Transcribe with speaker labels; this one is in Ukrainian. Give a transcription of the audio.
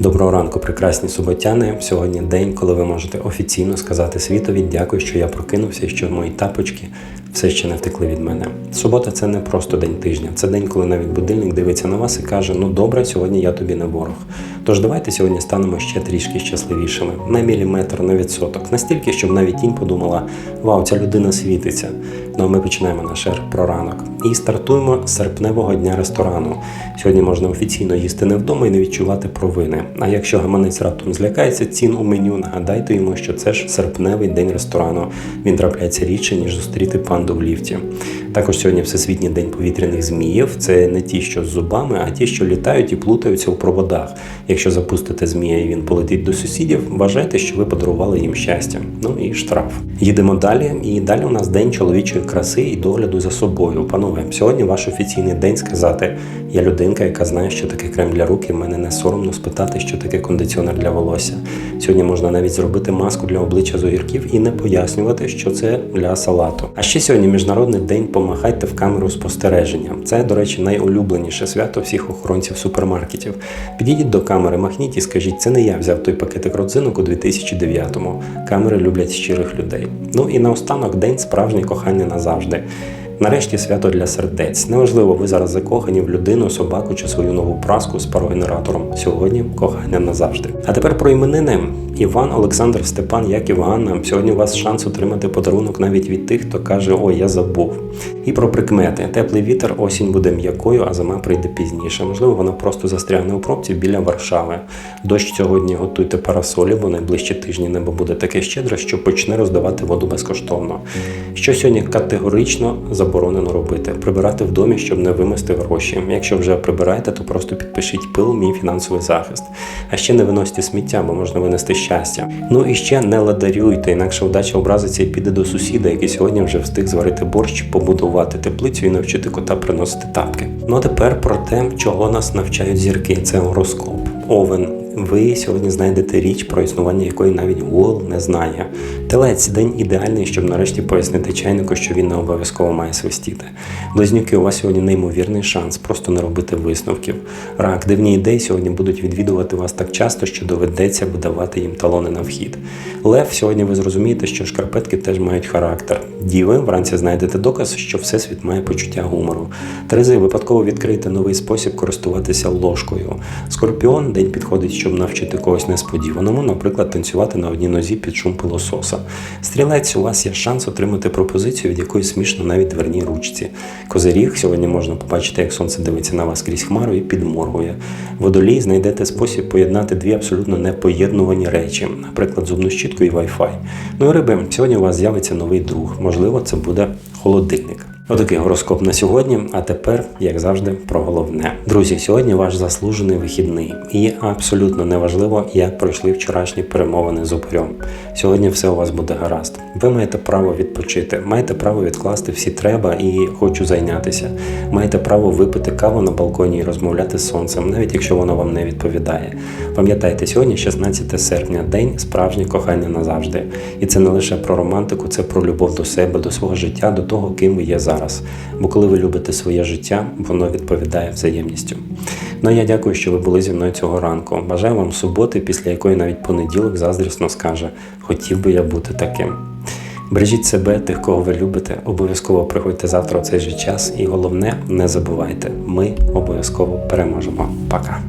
Speaker 1: Доброго ранку, прекрасні суботяни. Сьогодні день, коли ви можете офіційно сказати світові дякую, що я прокинувся і що мої тапочки все ще не втекли від мене. Субота це не просто день тижня, це день, коли навіть будильник дивиться на вас і каже: Ну добре, сьогодні я тобі не ворог. Тож давайте сьогодні станемо ще трішки щасливішими на міліметр, на відсоток, настільки, щоб навіть тінь подумала: Вау, ця людина світиться. Ну а ми починаємо наш ер про ранок. І стартуємо з серпневого дня ресторану. Сьогодні можна офіційно їсти не вдома і не відчувати провини. А якщо гаманець раптом злякається цін у меню, нагадайте йому, що це ж серпневий день ресторану. Він трапляється рідше, ніж зустріти панду в ліфті. Також сьогодні Всесвітній день повітряних зміїв. Це не ті, що з зубами, а ті, що літають і плутаються у проводах. Якщо запустите змія і він полетить до сусідів, вважайте, що ви подарували їм щастя. Ну і штраф. Їдемо далі. І далі у нас день чоловічої краси і догляду за собою. Панове, сьогодні ваш офіційний день сказати: я людинка, яка знає, що таке крем для рук, і мене не соромно спитати, що таке кондиціонер для волосся. Сьогодні можна навіть зробити маску для обличчя з огірків і не пояснювати, що це для салату. А ще сьогодні міжнародний день помахайте в камеру спостереження. Це, до речі, найулюбленіше свято всіх охоронців супермаркетів. Підійдіть до камери, махніть і скажіть, це не я взяв той пакетик родзинок у 2009-му. Камери люблять щирих людей. Ну і наостанок день справжнє кохання назавжди. Нарешті свято для сердець. Неважливо, ви зараз закохані в людину, собаку чи свою нову праску з парогенератором. Сьогодні кохання назавжди. А тепер про іменини. Іван, Олександр, Степан, Яків, Ганна. Сьогодні у вас шанс отримати подарунок навіть від тих, хто каже Ой, я забув. І про прикмети. Теплий вітер, осінь буде м'якою, а зима прийде пізніше. Можливо, вона просто застрягне у пробці біля Варшави. Дощ сьогодні готуйте парасолі, бо найближчі тижні небо буде таке щедре, що почне роздавати воду безкоштовно. Що сьогодні категорично заборонено робити? Прибирати в домі, щоб не вимести гроші. Якщо вже прибираєте, то просто підпишіть пил, мій фінансовий захист. А ще не виносьте сміття, бо можна винести щастя. Ну і ще не ладарюйте, інакше вдача образиться і піде до сусіда, який сьогодні вже встиг зварити борщ, побудувати теплицю і навчити кота приносити тапки. Ну а тепер про те, чого нас навчають зірки. Це гороскоп. Овен. Ви сьогодні знайдете річ, про існування якої навіть Google не знає. Телець день ідеальний, щоб нарешті пояснити чайнику, що він не обов'язково має свистіти. Близнюки, у вас сьогодні неймовірний шанс просто не робити висновків. Рак, дивні ідеї сьогодні будуть відвідувати вас так часто, що доведеться видавати їм талони на вхід. Лев, сьогодні ви зрозумієте, що шкарпетки теж мають характер. Діви, вранці знайдете доказ, що всесвіт має почуття гумору. Терези, випадково відкрийте новий спосіб користуватися ложкою. Скорпіон, день підходить, щоб навчити когось несподіваному, наприклад, танцювати на одній нозі під шум пилососа. Стрілець, у вас є шанс отримати пропозицію, від якої смішно навіть дверній ручці. Козиріг, сьогодні можна побачити, як сонце дивиться на вас крізь хмару і підморгує. Водолій знайдете спосіб поєднати дві абсолютно непоєднувані речі, наприклад, зубну щітку і Wi-Fi. Ну і риби, сьогодні у вас з'явиться новий друг. Можливо, це буде холодильник. Отакий гороскоп на сьогодні. А тепер, як завжди, про головне. Друзі, сьогодні ваш заслужений вихідний, і абсолютно неважливо, як пройшли вчорашні перемовини з упорем. Сьогодні все у вас буде гаразд. Ви маєте право відпочити, маєте право відкласти всі треба і хочу зайнятися. Маєте право випити каву на балконі і розмовляти з сонцем, навіть якщо воно вам не відповідає. Пам'ятайте, сьогодні 16 серпня, день справжнє кохання назавжди. І це не лише про романтику, це про любов до себе, до свого життя, до того, ким ви є зараз. Бо коли ви любите своє життя, воно відповідає взаємністю. Ну я дякую, що ви були зі мною цього ранку. Бажаю вам суботи, після якої навіть понеділок заздрісно скаже: хотів би я бути таким. Бережіть себе, тих, кого ви любите. Обов'язково приходьте завтра у цей же час. І головне, не забувайте, ми обов'язково переможемо. Пока.